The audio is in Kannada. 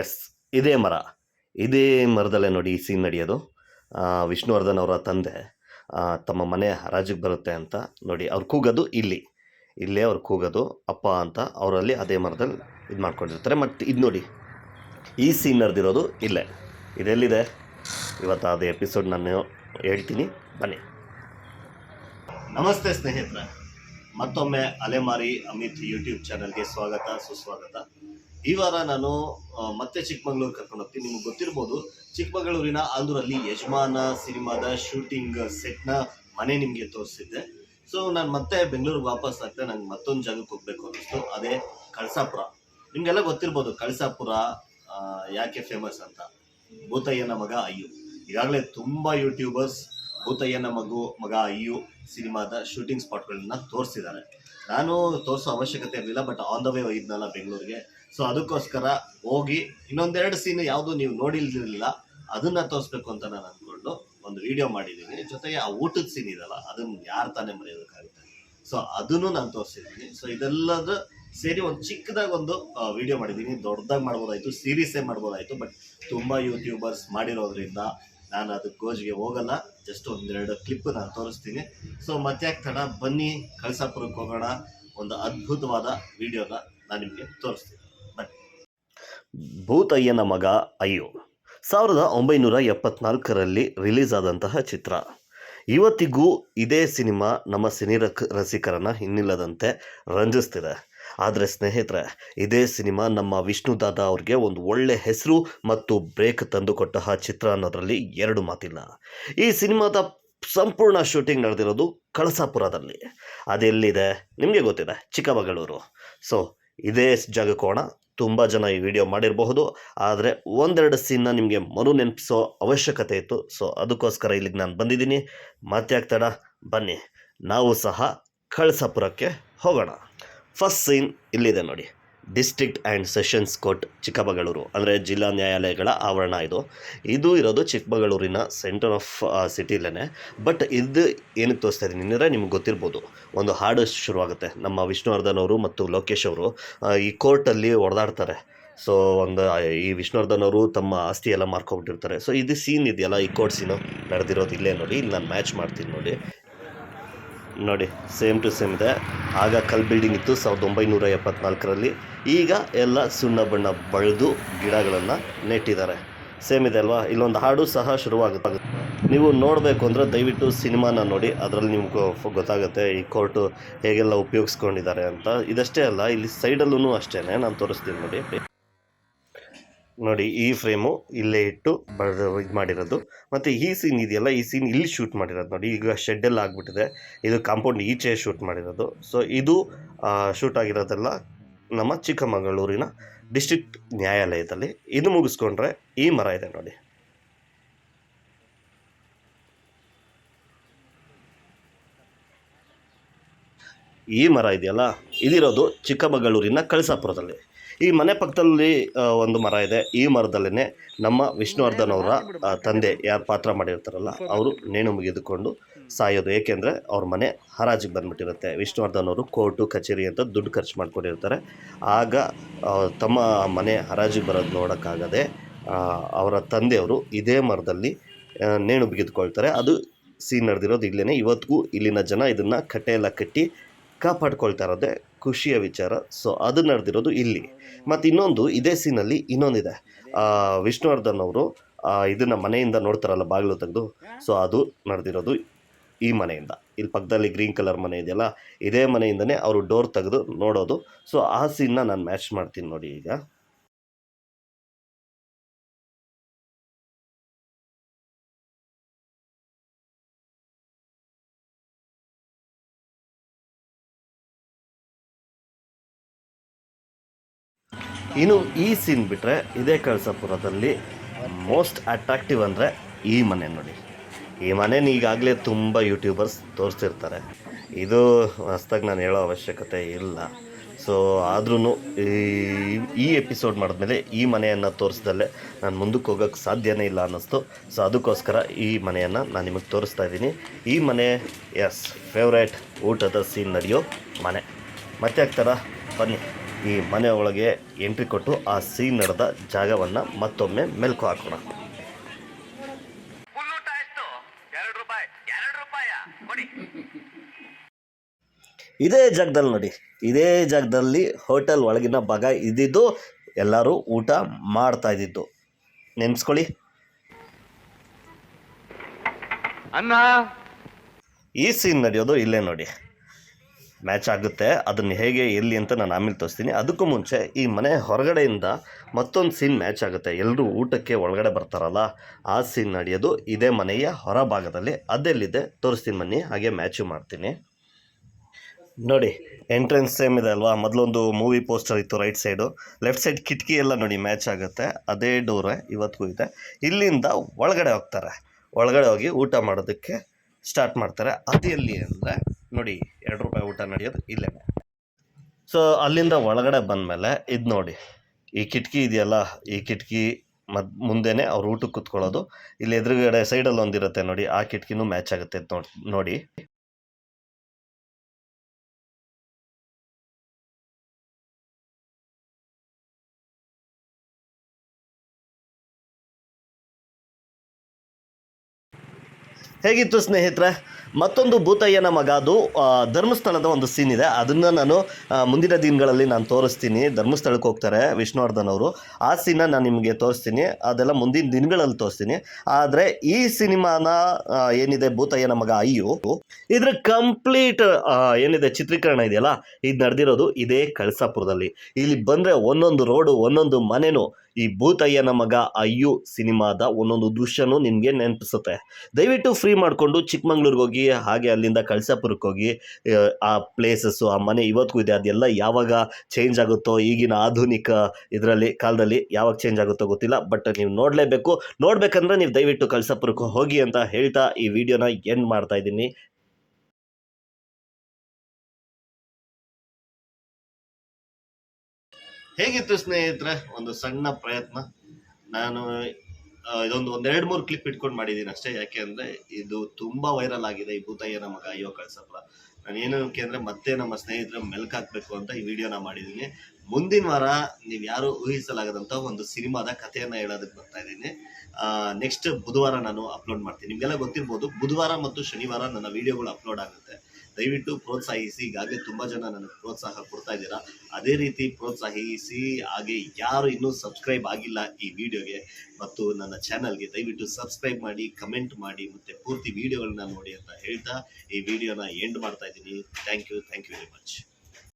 ಎಸ್ ಇದೇ ಮರ. ಇದೇ ಮರದಲ್ಲೇ ನೋಡಿ ಈ ಸೀನ್ ನಡೆಯೋದು. ವಿಷ್ಣುವರ್ಧನ್ ಅವರ ತಂದೆ ತಮ್ಮ ಮನೆ ಹರಾಜಿಗೆ ಬರುತ್ತೆ ಅಂತ ನೋಡಿ ಅವ್ರು ಕೂಗೋದು ಇಲ್ಲಿ. ಇಲ್ಲೇ ಅವ್ರು ಕೂಗೋದು, ಅಪ್ಪ ಅಂತ ಅವರಲ್ಲಿ ಅದೇ ಮರದಲ್ಲಿ ಇದು ಮಾಡ್ಕೊಂಡಿರ್ತಾರೆ. ಮತ್ತು ಇದು ನೋಡಿ, ಈ ಸೀನ್ ನಡೆದಿರೋದು ಇಲ್ಲೇ. ಇದೆಲ್ಲಿದೆ? ಇವತ್ತು ಅದೇ ಎಪಿಸೋಡ್ ನಾನು ಹೇಳ್ತೀನಿ. ಬನ್ನಿ. ನಮಸ್ತೆ ಸ್ನೇಹಿತರೆ. ಮತ್ತೊಮ್ಮೆ ಅಲೆಮಾರಿ ಅಮಿತ್ ಯೂಟ್ಯೂಬ್ ಚಾನಲ್ಗೆ ಸ್ವಾಗತ, ಸುಸ್ವಾಗತ. ಈ ವಾರ ನಾನು ಮತ್ತೆ ಚಿಕ್ಕಮಗಳೂರು ಕರ್ಕೊಂಡು ಹೋಗ್ತೀನಿ. ನಿಮ್ಗೆ ಗೊತ್ತಿರ್ಬೋದು, ಚಿಕ್ಕಮಗಳೂರಿನ ಆಂಧ್ರಲ್ಲಿ ಯಜಮಾನ ಸಿನಿಮಾದ ಶೂಟಿಂಗ್ ಸೆಟ್ನ ಮನೆ ನಿಮಗೆ ತೋರಿಸಿದ್ದೆ. ಸೊ, ನಾನು ಮತ್ತೆ ಬೆಂಗಳೂರಿಗೆ ವಾಪಸ್ ಆಗ್ತಾ ನಂಗೆ ಮತ್ತೊಂದು ಜಾಗಕ್ಕೆ ಹೋಗ್ಬೇಕು ಅನ್ನಿಸ್ತು. ಅದೇ ಕಳಸಾಪುರ. ನಿಮಗೆಲ್ಲ ಗೊತ್ತಿರ್ಬೋದು, ಕಳಸಾಪುರ ಯಾಕೆ ಫೇಮಸ್ ಅಂತ? ಭೂತಯ್ಯನ ಮಗ ಅಯ್ಯು. ಈಗಾಗಲೇ ತುಂಬ ಯೂಟ್ಯೂಬರ್ಸ್ ಭೂತಯ್ಯನ ಮಗು, ಮಗ ಅಯ್ಯು ಸಿನಿಮಾದ ಶೂಟಿಂಗ್ ಸ್ಪಾಟ್ಗಳನ್ನ ತೋರಿಸಿದ್ದಾರೆ. ನಾನು ತೋರಿಸೋ ಅವಶ್ಯಕತೆ ಇರಲಿಲ್ಲ ಬಟ್ ಆನ್ ದ ವೇ ಇದ್ನಲ್ಲ ಬೆಂಗಳೂರಿಗೆ. ಸೊ ಅದಕ್ಕೋಸ್ಕರ ಹೋಗಿ ಇನ್ನೊಂದೆರಡು ಸೀನ್ ಯಾವುದು ನೀವು ನೋಡಿಲ್ದಿರಲಿಲ್ಲ, ಅದನ್ನ ತೋರಿಸ್ಬೇಕು ಅಂತ ನಾನು ಅಂದ್ಕೊಂಡು ಒಂದು ವಿಡಿಯೋ ಮಾಡಿದ್ದೀನಿ ಜೊತೆಗೆ ಆ ಊಟದ ಸೀನ್ ಇದಲ್ಲ ಅದನ್ನ ಯಾರು ತಾನೇ ಮರೆಯೋದಕ್ಕಾಗುತ್ತೆ. ಸೊ ಅದನ್ನು ನಾನು ತೋರಿಸಿದ್ದೀನಿ ಸೊ ಇದೆಲ್ಲದ ಸೇರಿ ಒಂದು ಚಿಕ್ಕದಾಗಿ ಒಂದು ವಿಡಿಯೋ ಮಾಡಿದ್ದೀನಿ ದೊಡ್ಡದಾಗಿ ಮಾಡ್ಬೋದಾಯ್ತು ಸೀರೀಸೇ ಮಾಡ್ಬೋದಾಯ್ತು ಬಟ್ ತುಂಬ ಯೂಟ್ಯೂಬರ್ಸ್ ಮಾಡಿರೋದ್ರಿಂದ ನಾನು ಅದಕ್ಕೆ ಗೋಜಿಗೆ ಹೋಗಲ್ಲ. ಜಸ್ಟ್ ಒಂದೆರಡು ಕ್ಲಿಪ್ ನಾನು ತೋರಿಸ್ತೀನಿ. ಸೊ ಮತ್ತೆ ತಡ ಬನ್ನಿ ಕಳಸಾಪುರಕ್ಕೆ ಹೋಗೋಣ. ಒಂದು ಅದ್ಭುತವಾದ ವಿಡಿಯೋನ ನಾನು ನಿಮಗೆ ತೋರಿಸ್ತೀನಿ. ಭೂತಯ್ಯನ ಮಗ ಅಯ್ಯೋ. ಸಾವಿರದ ಒಂಬೈನೂರ ಎಪ್ಪತ್ನಾಲ್ಕರಲ್ಲಿ ರಿಲೀಸ್ ಆದಂತಹ ಚಿತ್ರ. ಇವತ್ತಿಗೂ ಇದೇ ಸಿನಿಮಾ ನಮ್ಮ ಸಿನಿ ರಸಿಕರನ್ನ ಹಿನ್ನಿಲ್ಲದಂತೆ ರಂಜಿಸ್ತಿದೆ. ಆದರೆ ಸ್ನೇಹಿತರೆ, ಇದೇ ಸಿನಿಮಾ ನಮ್ಮ ವಿಷ್ಣು ದಾದಾ ಅವ್ರಿಗೆ ಒಂದು ಒಳ್ಳೆ ಹೆಸರು ಮತ್ತು ಬ್ರೇಕ್ ತಂದುಕೊಟ್ಟಹ ಚಿತ್ರ ಅನ್ನೋದರಲ್ಲಿ ಎರಡು ಮಾತಿಲ್ಲ. ಈ ಸಿನಿಮಾದ ಸಂಪೂರ್ಣ ಶೂಟಿಂಗ್ ನಡೆದಿರೋದು ಕಳಸಾಪುರದಲ್ಲಿ. ಅದೆಲ್ಲಿದೆ? ನಿಮಗೆ ಗೊತ್ತಿದೆ, ಚಿಕ್ಕಮಗಳೂರು. ಸೊ ಇದೇ ಜಾಗಕ್ಕೋಣ ತುಂಬ ಜನ ಈ ವಿಡಿಯೋ ಮಾಡಿರಬಹುದು. ಆದರೆ ಒಂದೆರಡು ಸೀನ್ನ ನಿಮಗೆ ಮರು ನೆನಪಿಸೋ ಅವಶ್ಯಕತೆ ಇತ್ತು. ಸೊ ಅದಕ್ಕೋಸ್ಕರ ಇಲ್ಲಿಗೆ ನಾನು ಬಂದಿದ್ದೀನಿ. ಮತ್ತೆ ಆಗ್ತಾಡ ಬನ್ನಿ. ನಾವು ಸಹ ಕಳಸಾಪುರಕ್ಕೆ ಹೋಗೋಣ. ಫಸ್ಟ್ ಸೀನ್ ಇಲ್ಲಿದೆ ನೋಡಿ. District and sessions court, Chikkamagaluru, ಅಂದರೆ ಜಿಲ್ಲಾ ನ್ಯಾಯಾಲಯಗಳ ಆವರಣ ಇದು. ಇದು ಇರೋದು ಚಿಕ್ಕಮಗಳೂರಿನ ಸೆಂಟರ್ ಆಫ್ ಸಿಟಿಲೇ ಬಟ್ ಇದು ಏನಕ್ಕೆ ತೋರಿಸ್ತಾ ಇದ್ದೀನಿ ಅಂದರೆ ನಿಮ್ಗೆ ಗೊತ್ತಿರ್ಬೋದು. ಒಂದು ಹಾಡು ಶುರುವಾಗುತ್ತೆ. ನಮ್ಮ ವಿಷ್ಣುವರ್ಧನ್ ಅವರು ಮತ್ತು ಲೋಕೇಶ್ ಅವರು ಈ ಕೋರ್ಟಲ್ಲಿ ಹೊಡೆದಾಡ್ತಾರೆ ಸೊ, ಒಂದು ಈ ವಿಷ್ಣುವರ್ಧನ್ ಅವರು ತಮ್ಮ ಆಸ್ತಿ ಎಲ್ಲ ಮಾರ್ಕೊಂಡ್ಬಿಟ್ಟಿರ್ತಾರೆ. ಸೊ, ಇದು ಸೀನ್ ಇದೆಯಲ್ಲ, ಈ ಕೋರ್ಟ್ ಸೀನು ನಡೆದಿರೋದು ಇಲ್ಲೇ ನೋಡಿ. ಇಲ್ಲಿ ನಾನು ಮ್ಯಾಚ್ ಮಾಡ್ತೀನಿ ನೋಡಿ. ನೋಡಿ ಸೇಮ್ ಟು ಸೇಮ್ ಇದೆ. ಆಗ ಕಲ್ ಬಿಲ್ಡಿಂಗ್ ಇತ್ತು ಸಾವಿರದ ಒಂಬೈನೂರ ಎಪ್ಪತ್ನಾಲ್ಕರಲ್ಲಿ. ಈಗ ಎಲ್ಲ ಸುಣ್ಣ ಬಣ್ಣ ಬಳಿದು ಗಿಡಗಳನ್ನು ನೆಟ್ಟಿದ್ದಾರೆ. ಸೇಮ್ ಇದೆ ಅಲ್ವಾ? ಇಲ್ಲೊಂದು ಹಾಡು ಸಹ ಶುರುವಾಗುತ್ತೆ ನೀವು ನೋಡಬೇಕು ಅಂದರೆ ದಯವಿಟ್ಟು ಸಿನಿಮಾನ ನೋಡಿ. ಅದರಲ್ಲಿ ನಿಮ್ಗೆ ಗೊತ್ತಾಗುತ್ತೆ ಈ ಕೋರ್ಟು ಹೇಗೆಲ್ಲ ಉಪಯೋಗಿಸ್ಕೊಂಡಿದ್ದಾರೆ ಅಂತ. ಇದಷ್ಟೇ ಅಲ್ಲ, ಇಲ್ಲಿ ಸೈಡಲ್ಲೂ ಅಷ್ಟೇ ನಾನು ತೋರಿಸ್ತೀನಿ ನೋಡಿ. ನೋಡಿ, ಈ ಫ್ರೇಮು ಇಲ್ಲೇ ಇಟ್ಟು ಬರೆದು ಇದು ಮಾಡಿರೋದು. ಮತ್ತು ಈ ಸೀನ್ ಇದೆಯಲ್ಲ, ಈ ಸೀನ್ ಇಲ್ಲಿ ಶೂಟ್ ಮಾಡಿರೋದು ನೋಡಿ. ಈಗ ಶೆಡ್ಡೆಲ್ಲ ಆಗಿಬಿಟ್ಟಿದೆ. ಇದು ಕಾಂಪೌಂಡ್ ಈಚೆ ಶೂಟ್ ಮಾಡಿರೋದು. ಸೊ ಇದು ಶೂಟ್ ಆಗಿರೋದೆಲ್ಲ ನಮ್ಮ ಚಿಕ್ಕಮಗಳೂರಿನ ಡಿಸ್ಟ್ರಿಕ್ಟ್ ನ್ಯಾಯಾಲಯದಲ್ಲಿ. ಇದು ಮುಗಿಸ್ಕೊಂಡ್ರೆ ಈ ಮರ ಇದೆ ನೋಡಿ. ಈ ಮರ ಇದೆಯಲ್ಲ, ಇದಿರೋದು ಚಿಕ್ಕಮಗಳೂರಿನ ಕಳಸಾಪುರದಲ್ಲಿ. ಈ ಮನೆ ಪಕ್ಕದಲ್ಲಿ ಒಂದು ಮರ ಇದೆ. ಈ ಮರದಲ್ಲೇ ನಮ್ಮ ವಿಷ್ಣುವರ್ಧನ್ ಅವರ ತಂದೆ ಯಾರು ಪಾತ್ರ ಮಾಡಿರ್ತಾರಲ್ಲ, ಅವರು ನೇಣು ಮುಗಿದುಕೊಂಡು ಸಾಯೋದು. ಏಕೆಂದರೆ ಅವ್ರ ಮನೆ ಹರಾಜಿಗೆ ಬಂದ್ಬಿಟ್ಟಿರುತ್ತೆ. ವಿಷ್ಣುವರ್ಧನ್ ಅವರು ಕೋರ್ಟು, ಕಚೇರಿ ಅಂತ ದುಡ್ಡು ಖರ್ಚು ಮಾಡಿಕೊಂಡಿರ್ತಾರೆ. ಆಗ ತಮ್ಮ ಮನೆ ಹರಾಜಿಗೆ ಬರೋದು ನೋಡೋಕ್ಕಾಗದೆ ಅವರ ತಂದೆಯವರು ಇದೇ ಮರದಲ್ಲಿ ನೇಣು ಬಿಗಿದುಕೊಳ್ತಾರೆ ಅದು ಸೀನ್ ನಡೆದಿರೋದು ಇಲ್ಲೇ ಇವತ್ತಿಗೂ ಇಲ್ಲಿನ ಜನ ಇದನ್ನು ಕಟ್ಟೆಯೆಲ್ಲ ಕಟ್ಟಿ ಕಾಪಾಡ್ಕೊಳ್ತಾ ಇರೋದೇ ಖುಷಿಯ ವಿಚಾರ. ಸೊ ಅದು ನಡೆದಿರೋದು ಇಲ್ಲಿ. ಮತ್ತು ಇನ್ನೊಂದು ಇದೇ ಸೀನಲ್ಲಿ ಇನ್ನೊಂದಿದೆ. ವಿಷ್ಣುವರ್ಧನ್ ಅವರು ಇದನ್ನು ಮನೆಯಿಂದ ನೋಡ್ತಾರಲ್ಲ ಬಾಗಿಲು ತೆಗೆದು. ಸೊ ಅದು ನಡೆದಿರೋದು ಈ ಮನೆಯಿಂದ. ಇಲ್ಲಿ ಪಕ್ಕದಲ್ಲಿ ಗ್ರೀನ್ ಕಲರ್ ಮನೆ ಇದೆಯಲ್ಲ, ಇದೇ ಮನೆಯಿಂದನೇ ಅವರು ಡೋರ್ ತೆಗೆದು ನೋಡೋದು. ಸೊ ಆ ಸೀನ್ನ ನಾನು ಮ್ಯಾಚ್ ಮಾಡ್ತೀನಿ ನೋಡಿ ಈಗ. ಇನ್ನು ಈ ಸೀನ್ ಬಿಟ್ಟರೆ ಇದೇ ಕಳಸಾಪುರದಲ್ಲಿ ಮೋಸ್ಟ್ ಅಟ್ರಾಕ್ಟಿವ್ ಅಂದರೆ ಈ ಮನೆ ನೋಡಿ. ಈ ಮನೇನ ಈಗಾಗಲೇ ತುಂಬ ಯೂಟ್ಯೂಬರ್ಸ್ ತೋರಿಸ್ತಿರ್ತಾರೆ ಇದು ಹೊಸ್ದಾಗಿ ನಾನು ಹೇಳೋ ಅವಶ್ಯಕತೆ ಇಲ್ಲ. ಸೊ ಆದ್ರೂ ಈ ಎಪಿಸೋಡ್ ಮಾಡಿದ್ಮೇಲೆ ಈ ಮನೆಯನ್ನು ತೋರಿಸ್ದಲ್ಲೇ ನಾನು ಮುಂದಕ್ಕೆ ಹೋಗೋಕ್ಕೆ ಸಾಧ್ಯನೇ ಇಲ್ಲ ಅನ್ನಿಸ್ತು. ಸೊ ಅದಕ್ಕೋಸ್ಕರ ಈ ಮನೆಯನ್ನು ನಾನು ನಿಮಗೆ ತೋರಿಸ್ತಾ ಇದ್ದೀನಿ. ಈ ಮನೆ ಎಸ್ ಫೇವ್ರೇಟ್ ಊಟದ ಸೀನ್ ನಡೆಯೋ ಮನೆ. ಮತ್ತೆ ಆಗ್ತಾರ? ಬನ್ನಿ. ಈ ಮನೆ ಒಳಗೆ ಎಂಟ್ರಿ ಕೊಟ್ಟು ಆ ಸೀನ್ ನಡೆದ ಜಾಗವನ್ನು ಮತ್ತೊಮ್ಮೆ ಮೆಲ್ಕು ಹಾಕೋಣ. ಇದೇ ಜಾಗದಲ್ಲಿ ನೋಡಿ. ಇದೇ ಜಾಗದಲ್ಲಿ ಹೋಟೆಲ್ ಒಳಗಿನ ಭಾಗ ಇದ್ದಿದ್ದು ಎಲ್ಲರೂ ಊಟ ಮಾಡ್ತಾ ಇದ್ದಿದ್ದು. ನೆನೆಸ್ಕೊಳ್ಳಿ. ಅನ್ನ ಈ ಸೀನ್ ನಡೆಯೋದು ಇಲ್ಲೇ ನೋಡಿ. ಮ್ಯಾಚ್ ಆಗುತ್ತೆ. ಅದನ್ನು ಹೇಗೆ, ಎಲ್ಲಿ ಅಂತ ನಾನು ಆಮೇಲೆ ತೋರಿಸ್ತೀನಿ. ಅದಕ್ಕೂ ಮುಂಚೆ ಈ ಮನೆ ಹೊರಗಡೆಯಿಂದ ಮತ್ತೊಂದು ಸೀನ್ ಮ್ಯಾಚ್ ಆಗುತ್ತೆ. ಎಲ್ಲರೂ ಊಟಕ್ಕೆ ಒಳಗಡೆ ಬರ್ತಾರಲ್ಲ, ಆ ಸೀನ್ ನಡೆಯೋದು ಇದೇ ಮನೆಯ ಹೊರಭಾಗದಲ್ಲಿ. ಅದೆಲ್ಲಿದೆ? ತೋರಿಸ್ತೀನಿ ಬನ್ನಿ. ಹಾಗೆ ಮ್ಯಾಚು ಮಾಡ್ತೀನಿ. ನೋಡಿ ಎಂಟ್ರೆನ್ಸ್ ಸೇಮ್ ಇದೆ ಅಲ್ವಾ? ಮೊದಲೊಂದು ಮೂವಿ ಪೋಸ್ಟರ್ ಇತ್ತು ರೈಟ್ ಸೈಡು ಲೆಫ್ಟ್ ಸೈಡ್ ಕಿಟಕಿ ಎಲ್ಲ ನೋಡಿ ಮ್ಯಾಚ್ ಆಗುತ್ತೆ. ಅದೇ ಡೋರ್ ಇವತ್ತಿಗೂ ಇದೆ. ಇಲ್ಲಿಂದ ಒಳಗಡೆ ಹೋಗ್ತಾರೆ. ಒಳಗಡೆ ಹೋಗಿ ಊಟ ಮಾಡೋದಕ್ಕೆ ಸ್ಟಾರ್ಟ್ ಮಾಡ್ತಾರೆ. ಅದು ಎಲ್ಲಿ ಅಂದರೆ ನೋಡಿ, ಎರಡು ರೂಪಾಯಿ ಊಟ ನಡೆಯೋದು ಇಲ್ಲೇ ಸೊ ಅಲ್ಲಿಂದ ಒಳಗಡೆ ಬಂದಮೇಲೆ ಇದು ನೋಡಿ, ಈ ಕಿಟಕಿ ಇದೆಯಲ್ಲ, ಈ ಕಿಟಕಿ ಮದ್, ಮುಂದೆನೇ ಅವ್ರು ಊಟಕ್ಕೆ ಕುತ್ಕೊಳ್ಳೋದು. ಇಲ್ಲಿ ಎದುರುಗಡೆ ಸೈಡಲ್ಲಿ ಒಂದಿರುತ್ತೆ ನೋಡಿ, ಆ ಕಿಟಕಿನೂ ಮ್ಯಾಚ್ ಆಗುತ್ತೆ ನೋಡಿ. ಹೇಗಿತ್ತು ಸ್ನೇಹಿತರೆ? ಮತ್ತೊಂದು ಭೂತಯ್ಯನ ಮಗ ಅದು ಧರ್ಮಸ್ಥಳದ ಒಂದು ಸೀನ್ ಇದೆ. ಅದನ್ನು ನಾನು ಮುಂದಿನ ದಿನಗಳಲ್ಲಿ ನಾನು ತೋರಿಸ್ತೀನಿ. ಧರ್ಮಸ್ಥಳಕ್ಕೆ ಹೋಗ್ತಾರೆ ವಿಷ್ಣುವರ್ಧನ್ ಅವರು. ಆ ಸೀನ ನಾನು ನಿಮಗೆ ತೋರಿಸ್ತೀನಿ. ಅದೆಲ್ಲ ಮುಂದಿನ ದಿನಗಳಲ್ಲಿ ತೋರಿಸ್ತೀನಿ. ಆದರೆ ಈ ಸಿನಿಮಾನ ಏನಿದೆ ಭೂತಯ್ಯನ ಮಗ ಅಯ್ಯು, ಇದ್ರ ಕಂಪ್ಲೀಟ್ ಏನಿದೆ ಚಿತ್ರೀಕರಣ ಇದೆಯಲ್ಲ, ಇದು ನಡೆದಿರೋದು ಇದೇ ಕಳಸಾಪುರದಲ್ಲಿ. ಇಲ್ಲಿ ಬಂದರೆ ಒಂದೊಂದು ರೋಡು ಒಂದೊಂದು ಮನೆನೂ ಈ ಭೂತಯ್ಯನ ಮಗ ಅಯ್ಯು ಸಿನಿಮಾದ ಒಂದೊಂದು ದೃಶ್ಯನೂ ನಿಮಗೆ ನೆನಪಿಸುತ್ತೆ. ದಯವಿಟ್ಟು ಫ್ರೀ ಮಾಡಿಕೊಂಡು ಚಿಕ್ಕಮಂಗ್ಳೂರಿಗೆ ಹೋಗಿ ಹಾಗೆ ಅಲ್ಲಿಂದ ಕಳಸಾಪುರಕ್ಕೆ ಹೋಗಿ ಆ, ಪ್ಲೇಸಸ್ಸು ಆ ಮನೆ ಇವತ್ತಿಗೂ ಇದೆ ಅದೆಲ್ಲ ಯಾವಾಗ ಚೇಂಜ್ ಆಗುತ್ತೋ ಈಗಿನ ಆಧುನಿಕ ಇದರಲ್ಲಿ ಕಾಲದಲ್ಲಿ ಯಾವಾಗ ಚೇಂಜ್ ಆಗುತ್ತೋ ಗೊತ್ತಿಲ್ಲ ಬಟ್ ನೀವು ನೋಡಲೇಬೇಕು. ನೋಡಬೇಕಂದ್ರೆ ನೀವು ದಯವಿಟ್ಟು ಕಳಸಾಪುರಕ್ಕೆ ಹೋಗಿ ಅಂತ ಹೇಳ್ತಾ ಈ ವಿಡಿಯೋನ ಎಂಡ್ ಮಾಡ್ತಾ ಇದ್ದೀನಿ. ಹೇಗಿತ್ತು ಸ್ನೇಹಿತರೆ? ಒಂದು ಸಣ್ಣ ಪ್ರಯತ್ನ. ನಾನು ಇದೊಂದು ಒಂದೆರಡು ಮೂರು ಕ್ಲಿಪ್ ಇಟ್ಕೊಂಡು ಮಾಡಿದ್ದೀನಿ ಅಷ್ಟೇ. ಯಾಕೆ ಅಂದರೆ, ಇದು ತುಂಬ ವೈರಲ್ ಆಗಿದೆ. ಈ ಭೂತಯ್ಯನ ಮಗ ಅಯ್ಯೋ ಕಳ್ಸಪ್ಪ. ನಾನು ಏನಕ್ಕೆ ಅಂದರೆ, ಮತ್ತೆ ನಮ್ಮ ಸ್ನೇಹಿತರ ಮೆಲ್ಕ್ ಹಾಕಬೇಕು ಅಂತ ಈ ವಿಡಿಯೋನ ಮಾಡಿದ್ದೀನಿ ಮುಂದಿನ ವಾರ ನೀವು ಯಾರು ಊಹಿಸಲಾಗದಂಥ ಒಂದು ಸಿನಿಮಾದ ಕಥೆಯನ್ನು ಹೇಳೋದಕ್ಕೆ ಬರ್ತಾ ಇದ್ದೀನಿ. ನೆಕ್ಸ್ಟ್ ಬುಧವಾರ ನಾನು ಅಪ್ಲೋಡ್ ಮಾಡ್ತೀನಿ. ನಿಮಗೆಲ್ಲ ಗೊತ್ತಿರ್ಬೋದು, ಬುಧವಾರ ಮತ್ತು ಶನಿವಾರ ನನ್ನ ವಿಡಿಯೋಗಳು ಅಪ್ಲೋಡ್ ಆಗುತ್ತೆ. ದಯವಿಟ್ಟು ಪ್ರೋತ್ಸಾಹಿಸಿ. ಈಗಾಗಲೇ ತುಂಬ ಜನ ನನಗೆ ಪ್ರೋತ್ಸಾಹ ಕೊಡ್ತಾ ಇದ್ದೀರಾ. ಅದೇ ರೀತಿ ಪ್ರೋತ್ಸಾಹಿಸಿ, ಹಾಗೆ ಯಾರು ಇನ್ನೂ ಸಬ್ಸ್ಕ್ರೈಬ್ ಆಗಿಲ್ಲ ಈ ವಿಡಿಯೋಗೆ ಮತ್ತು ನನ್ನ ಚಾನಲ್ಗೆ ದಯವಿಟ್ಟು ಸಬ್ಸ್ಕ್ರೈಬ್ ಮಾಡಿ, ಕಮೆಂಟ್ ಮಾಡಿ ಮತ್ತು ಪೂರ್ತಿ ವಿಡಿಯೋಗಳನ್ನ ನೋಡಿ ಅಂತ ಹೇಳ್ತಾ ಈ ವಿಡಿಯೋನ ಎಂಡ್ ಮಾಡ್ತಾ ಇದ್ದೀನಿ. Thank you thank you very much.